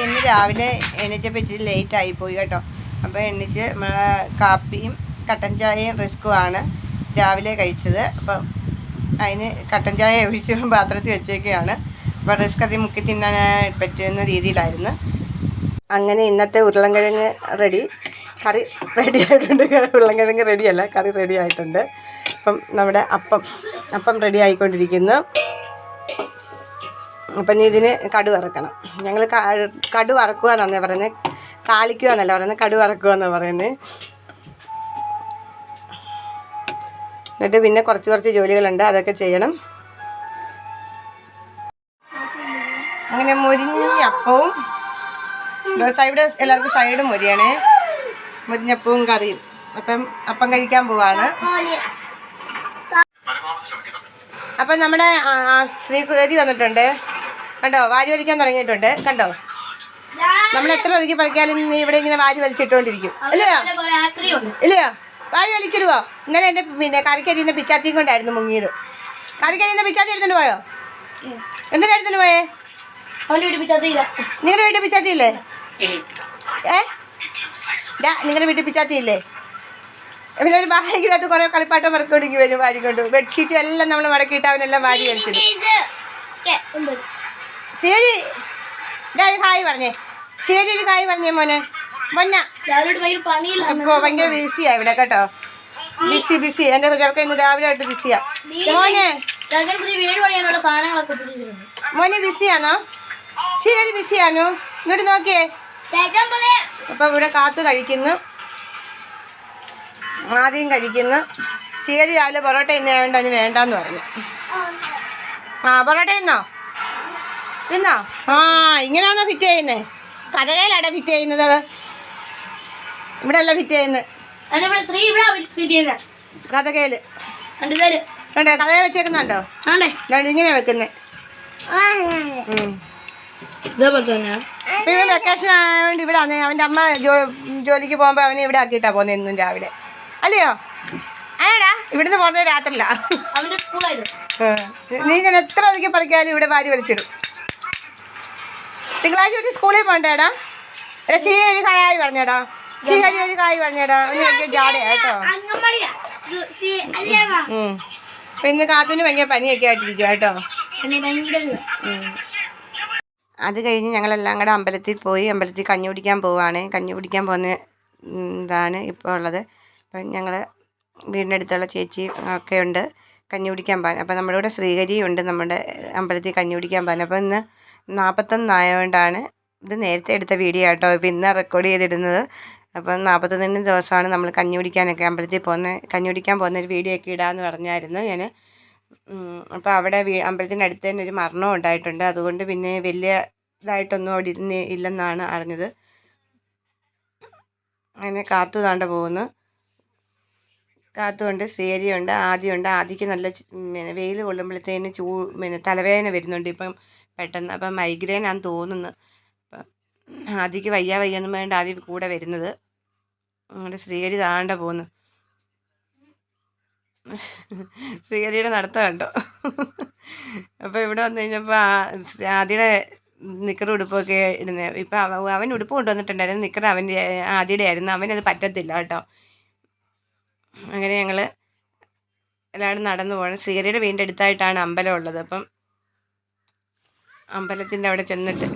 അപ്പം ഇന്ന് രാവിലെ എണീറ്റപ്പോൾ ഇച്ചിരി ലേറ്റ് ആയി പോയി കേട്ടോ. അപ്പോൾ എണീച്ച് നമ്മളെ കാപ്പിയും കട്ടൻ ചായയും റിസ്ക്കുമാണ് രാവിലെ കഴിച്ചത്. അപ്പം അതിന് കട്ടൻ ചായ ഒഴിച്ച് പാത്രത്തിൽ വെച്ചേക്കുകയാണ് അപ്പോൾ റിസ്ക് അതി മുക്കി തിന്നാൻ പറ്റുന്ന രീതിയിലായിരുന്നു. അങ്ങനെ ഇന്നത്തെ ഉരുളൻകിഴങ്ങ് റെഡി കറി റെഡി ആയിട്ടുണ്ട്. ഉരുളൻകിഴങ്ങ് റെഡിയല്ല കറി റെഡി ആയിട്ടുണ്ട്. അപ്പം നമ്മുടെ അപ്പം അപ്പം റെഡി ആയിക്കൊണ്ടിരിക്കുന്നു. അപ്പം ഇനി ഇതിന് കടു വറക്കണം. ഞങ്ങൾ കടു വറക്കുക എന്നാണ് പറയുന്നത്. താളിക്കുക എന്നല്ല പറയുന്നത്. കടു വറക്കുക എന്നാണ് പറയുന്നത്. എന്നിട്ട് പിന്നെ കുറച്ച് കുറച്ച് ജോലികളുണ്ട്. അതൊക്കെ ചെയ്യണം. അങ്ങനെ മുരിഞ്ഞ അപ്പവും സൈഡ് എല്ലാവർക്കും സൈഡ് മുരിയാണേ. മുരിഞ്ഞപ്പവും കറിയും. അപ്പം അപ്പം കഴിക്കാൻ പോവാണ്. അപ്പം നമ്മുടെ ശ്രീകുതരി വന്നിട്ടുണ്ട്. കണ്ടോ വാരി വലിക്കാൻ തുടങ്ങിയിട്ടുണ്ട്. കണ്ടോ? നമ്മൾ എത്ര ഒതുക്കി പഠിക്കാനും നീ ഇവിടെ ഇങ്ങനെ വാരി വലിച്ചിട്ടുകൊണ്ടിരിക്കും ഇല്ലയോ? ഇല്ലയോ? വാരി വലിച്ചിടുവോ? ഇന്നലെ എന്റെ പിന്നെ കറിക്കരിയുന്ന പിച്ചാത്തിയും കൊണ്ടായിരുന്നു മുങ്ങിയത്. കറിക്കരിയുന്ന പിച്ചാത്തി എടുത്തോണ്ട് പോയോ? എന്തിനാ എടുത്തിട്ട് പോയേ? നിങ്ങളുടെ വീട്ടിൽ പിച്ചാത്തി ഇല്ലേ ഏ നിങ്ങളുടെ വീട്ടിൽ പിച്ചാത്തി ഇല്ലേ പിന്നെ ഒരു ബാഗിനകത്ത് കുറേ കളിപ്പാട്ടം മറക്കൊണ്ടെങ്കിൽ വരും വാരിക്കൊണ്ട്. ബെഡ്ഷീറ്റും എല്ലാം നമ്മൾ മടക്കിയിട്ട് അവനെല്ലാം വാരി വലിച്ചിടും. ശരി. ഒരു ഹായ് പറഞ്ഞേ. ശരി ഒരു ഹായ് പറഞ്ഞേ മോനെ. മൊന്ന. ഇപ്പോൾ ഭയങ്കര ബിസിയാ ഇവിടെ കേട്ടോ. Busy busy. എന്റെ ചെറുക്ക ഇന്ന് രാവിലെ ആയിട്ട് ബിസിയാ മോനെ. മോനെ ബിസിയാണോ ശരി ബിസിയാണോ ഇങ്ങോട്ട് നോക്കിയേ. അപ്പോൾ ഇവിടെ കാത്തു കഴിക്കുന്നു. ആദ്യം കഴിക്കുന്നു. ശരി രാവിലെ പൊറോട്ട ഇന്ന് വേണ്ട അതിന് വേണ്ടാന്ന് പറഞ്ഞു. ആ പൊറോട്ട തിന്നോ? തിന്നോ ആ ഇങ്ങനെയാണോ ഫിറ്റ് ചെയ്യുന്നത്? കഥകയിലാടാ ഫിറ്റ് ചെയ്യുന്നത്? ഇവിടെ അല്ല ഫിറ്റ് ചെയ്യുന്നത് എന്നെ കണ്ടില്ലേ കണ്ടോ കഥകയിൽ വെച്ചേക്കുന്നുണ്ടോ? ഇങ്ങനെ വെക്കുന്നത് ഇവൻ വെക്കേഷൻ ആയതുകൊണ്ട് ഇവിടെ ആണ് അവന്റെ അമ്മ ജോലിക്ക് പോകുമ്പോൾ അവനെ ഇവിടെ ആക്കിയിട്ടാ പോകുന്നത് ഇന്നും രാവിലെ. അല്ലയോ? ആടാ ഇവിടുന്ന് പോകുന്നത് രാത്രിയില്ല നീ ഞാൻ എത്ര ഒതുക്കി പറിക്കാലും ഇവിടെ വാരി വലിച്ചിടും. തിങ്കളാഴ്ച ഒരു സ്കൂളിൽ പോണ്ടേടാ. എടാ ശ്രീ ഒരു കായ് പറഞ്ഞേടാ. ശ്രീഹരി ഒരു കായ് പറഞ്ഞേടാ. ഒന്ന് ജാടയാ കേട്ടോ. അപ്പൊ ഇന്ന് ഭയങ്കര പനിയൊക്കെ ആയിട്ടിരിക്കും കേട്ടോ. അത് കഴിഞ്ഞ് ഞങ്ങളെല്ലാം കൂടെ അമ്പലത്തിൽ പോയി അമ്പലത്തിൽ കഞ്ഞി കുടിക്കാൻ പോവാണ്. കഞ്ഞി കുടിക്കാൻ പോകുന്ന ഇതാണ് ഇപ്പോൾ ഉള്ളത്. അപ്പം ഞങ്ങൾ വീടിന്റെ അടുത്തുള്ള ചേച്ചി ഒക്കെ ഉണ്ട് കഞ്ഞി കുടിക്കാൻ പോകാൻ അപ്പം നമ്മുടെ ഇവിടെ ശ്രീഹരിയുണ്ട് നമ്മുടെ അമ്പലത്തിൽ കഞ്ഞി കുടിക്കാൻ പോകാൻ അപ്പം ഇന്ന് നാൽപ്പത്തൊന്നായതുകൊണ്ടാണ് ഇത് നേരത്തെ എടുത്ത വീഡിയോ ആട്ടോ. ഇപ്പം ഇന്ന് റെക്കോർഡ് ചെയ്തിടുന്നത്. അപ്പം നാൽപ്പത്തൊന്നിന് ദിവസമാണ് നമ്മൾ കഞ്ഞി കുടിക്കാനൊക്കെ അമ്പലത്തിൽ പോകുന്ന കഞ്ഞി കുടിക്കാൻ പോകുന്ന ഒരു വീഡിയോ ഒക്കെ ഇടാമെന്ന് പറഞ്ഞായിരുന്നു ഞാൻ അപ്പോൾ അവിടെ വീ അമ്പലത്തിന്റെ അടുത്ത് തന്നെ ഒരു മരണം ഉണ്ടായിട്ടുണ്ട്. അതുകൊണ്ട് പിന്നെ വലിയ ഇതായിട്ടൊന്നും അവിടെ ഇരുന്ന് ഇല്ലെന്നാണ് അറിഞ്ഞത്. അങ്ങനെ കാത്തു താണ്ട പോകുന്നു. കാത്തുണ്ട് സേരിയുണ്ട് ആദ്യമുണ്ട് ആദ്യക്ക് നല്ല വെയിൽ കൊള്ളുമ്പോഴത്തേന് ചൂ പിന്നെ തലവേദന വരുന്നുണ്ട്. ഇപ്പം പെട്ടെന്ന് അപ്പം ആണെന്ന് തോന്നുന്നു. അപ്പം ആദ്യക്ക് വയ്യ വയ്യൊന്നും വേണ്ട ആദ്യം കൂടെ വരുന്നത്. അങ്ങനെ ശ്രീഹരി താണ്ട പോകുന്നു ശ്രീഹരിയുടെ നടത്തം കണ്ടോ. അപ്പോൾ ഇവിടെ വന്നു കഴിഞ്ഞപ്പോൾ ആദ്യയുടെ നിക്കർ ഉടുപ്പൊക്കെ ഇടുന്നത് ഇപ്പം അവൻ ഉടുപ്പ് കൊണ്ടുവന്നിട്ടുണ്ടായിരുന്നു. നിക്കർ അവന്റെ ആദ്യയുടെ ആയിരുന്നു. അവനത് പറ്റത്തില്ല കേട്ടോ. അങ്ങനെ ഞങ്ങൾ എല്ലാവരും നടന്നു പോകണം ശ്രീഹരിയുടെ വീടിന്റെ അടുത്തായിട്ടാണ് അമ്പലം ഉള്ളത്. അപ്പം അമ്പലത്തിന്റെ അവിടെ ചെന്നിട്ട്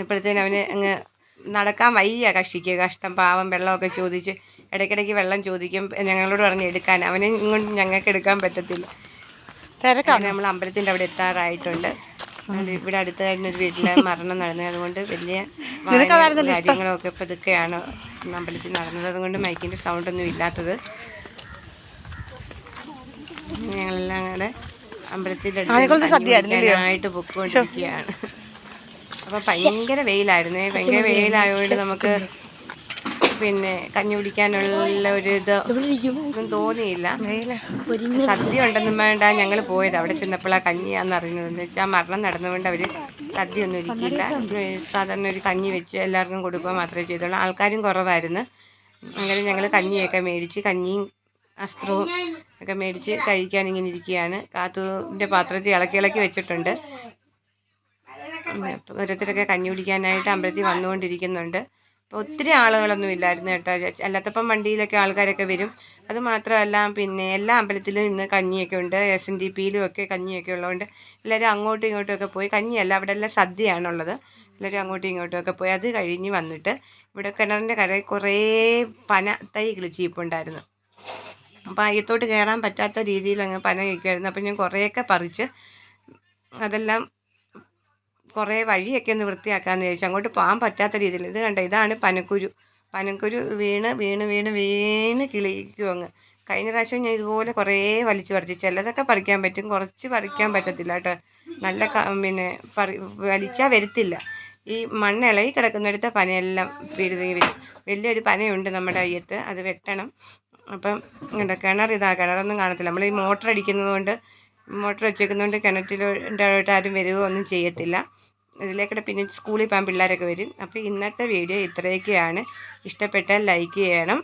ഇപ്പോഴത്തേനും അവന് അങ്ങ് നടക്കാൻ വയ്യ കക്ഷിക്ക്. കഷ്ടം പാവം വെള്ളമൊക്കെ ചോദിച്ച് ഇടയ്ക്കിടയ്ക്ക് വെള്ളം ചോദിക്കും. ഞങ്ങളോട് പറഞ്ഞ് എടുക്കാൻ. അവനെ ഇങ്ങോട്ട് ഞങ്ങൾക്ക് എടുക്കാൻ പറ്റത്തില്ല. തിരക്കാണ്? നമ്മൾ അമ്പലത്തിന്റെ അവിടെ എത്താറായിട്ടുണ്ട്. ഇവിടെ അടുത്ത് തന്നെ ഒരു വീട്ടിലെ മരണം നടന്നത്. അതുകൊണ്ട് വലിയ കാര്യങ്ങളൊക്കെ ഇപ്പം ഇതൊക്കെയാണ് അമ്പലത്തിൽ നടന്നത്. അതുകൊണ്ട് മൈക്കിന്റെ സൗണ്ടൊന്നും ഇല്ലാത്തത്. ഞങ്ങളെല്ലാം കൂടെ അമ്പലത്തിന്റെ ആയിട്ട് പൊക്കോണ്ടിരിക്കുകയാണ് അപ്പൊ ഭയങ്കര വെയിലായിരുന്നേ. ഭയങ്കര വെയിലായതുകൊണ്ട് നമുക്ക് പിന്നെ കഞ്ഞി കുടിക്കാനുള്ള ഒരു ഇത് ഒന്നും തോന്നിയില്ല. സദ്യ ഉണ്ടെന്നും വേണ്ട. ഞങ്ങൾ പോയത് അവിടെ ചെന്നപ്പോഴാ കഞ്ഞിയാന്ന് അറിഞ്ഞത് എന്ന് വെച്ചാൽ മരണം നടന്നുകൊണ്ട് അവർ സദ്യ ഒന്നും ഒരുക്കിയില്ല സാധാരണ ഒരു കഞ്ഞി വെച്ച് എല്ലാവർക്കും കൊടുക്കുക മാത്രമേ ചെയ്തുള്ളൂ. ആൾക്കാരും കുറവായിരുന്നു. അങ്ങനെ ഞങ്ങൾ കഞ്ഞിയൊക്കെ മേടിച്ച് കഞ്ഞിയും അസ്ത്രവും ഒക്കെ മേടിച്ച് കഴിക്കാൻ ഇങ്ങനെ ഇരിക്കുകയാണ്. കാത്തുവിന്റെ പാത്രത്തിൽ ഇളക്കി ഇളക്കി വെച്ചിട്ടുണ്ട്. ഓരോരുത്തരൊക്കെ കഞ്ഞി കുടിക്കാനായിട്ട് അമ്പലത്തിൽ വന്നുകൊണ്ടിരിക്കുന്നുണ്ട്. അപ്പോൾ ഒത്തിരി ആളുകളൊന്നും ഇല്ലായിരുന്നു കേട്ടോ. അല്ലാത്തപ്പം വണ്ടിയിലൊക്കെ ആൾക്കാരൊക്കെ വരും. അത് മാത്രമല്ല പിന്നെ എല്ലാ അമ്പലത്തിലും ഇന്ന് കഞ്ഞിയൊക്കെ ഉണ്ട്. എസ് എൻ ഡി പിയിലും ഒക്കെ കഞ്ഞിയൊക്കെ ഉള്ളതുകൊണ്ട് എല്ലാവരും അങ്ങോട്ടും ഇങ്ങോട്ടും ഒക്കെ പോയി. കഞ്ഞിയല്ല അവിടെ എല്ലാം സദ്യയാണുള്ളത്. എല്ലാവരും അങ്ങോട്ടും ഇങ്ങോട്ടും ഒക്കെ പോയി. അത് കഴിഞ്ഞ് വന്നിട്ട് ഇവിടെ കിണറിന്റെ കരയിൽ കുറേ പന തൈ കിളിച്ചിപ്പുണ്ടായിരുന്നു. അപ്പോൾ അയ്യത്തോട്ട് കയറാൻ പറ്റാത്ത രീതിയിൽ അങ്ങ് പന കഴിക്കുമായിരുന്നു അപ്പോൾ ഞാൻ കുറേയൊക്കെ പറിച്ച് അതെല്ലാം കുറേ വഴിയൊക്കെ ഒന്ന് വൃത്തിയാക്കാമെന്ന് ചോദിച്ചു അങ്ങോട്ട് പോകാൻ പറ്റാത്ത രീതിയിൽ. ഇത് കണ്ട? ഇതാണ് പനക്കുരു. പനക്കുരു വീണ് വീണ് വീണ് വീണ് കിളിക്കും അങ്ങ്. കഴിഞ്ഞ പ്രാവശ്യം ഞാൻ ഇതുപോലെ കുറേ വലിച്ചു പറിച്ചു. ചിലതൊക്കെ പറിക്കാൻ പറ്റും. കുറച്ച് പറിക്കാൻ പറ്റത്തില്ല കേട്ടോ. നല്ല പിന്നെ പറി വലിച്ചാൽ വരത്തില്ല. ഈ മണ്ണ് ഇളകി കിടക്കുന്നിടത്ത് പനയെല്ലാം പിഴുതി വരും. വലിയൊരു പനയുണ്ട് നമ്മുടെ അയ്യത്ത്. അത് വെട്ടണം. അപ്പം ഇങ്ങോട്ട് കിണർ ഇതാ കിണറൊന്നും കാണത്തില്ല. നമ്മൾ ഈ മോട്ടർ അടിക്കുന്നത് കൊണ്ട് മോട്ടർ വെച്ചേക്കുന്നതുകൊണ്ട് കിണറ്റിലോട്ട് ആരും വരികയോ ഒന്നും ചെയ്യത്തില്ല. ഇതിലേക്കൂടെ പിന്നെ സ്കൂളിൽ പോകാൻ പിള്ളേരൊക്കെ വരും. അപ്പോൾ ഇന്നത്തെ വീഡിയോ ഇത്രയൊക്കെയാണ്. ഇഷ്ടപ്പെട്ടാൽ ലൈക്ക് ചെയ്യണം.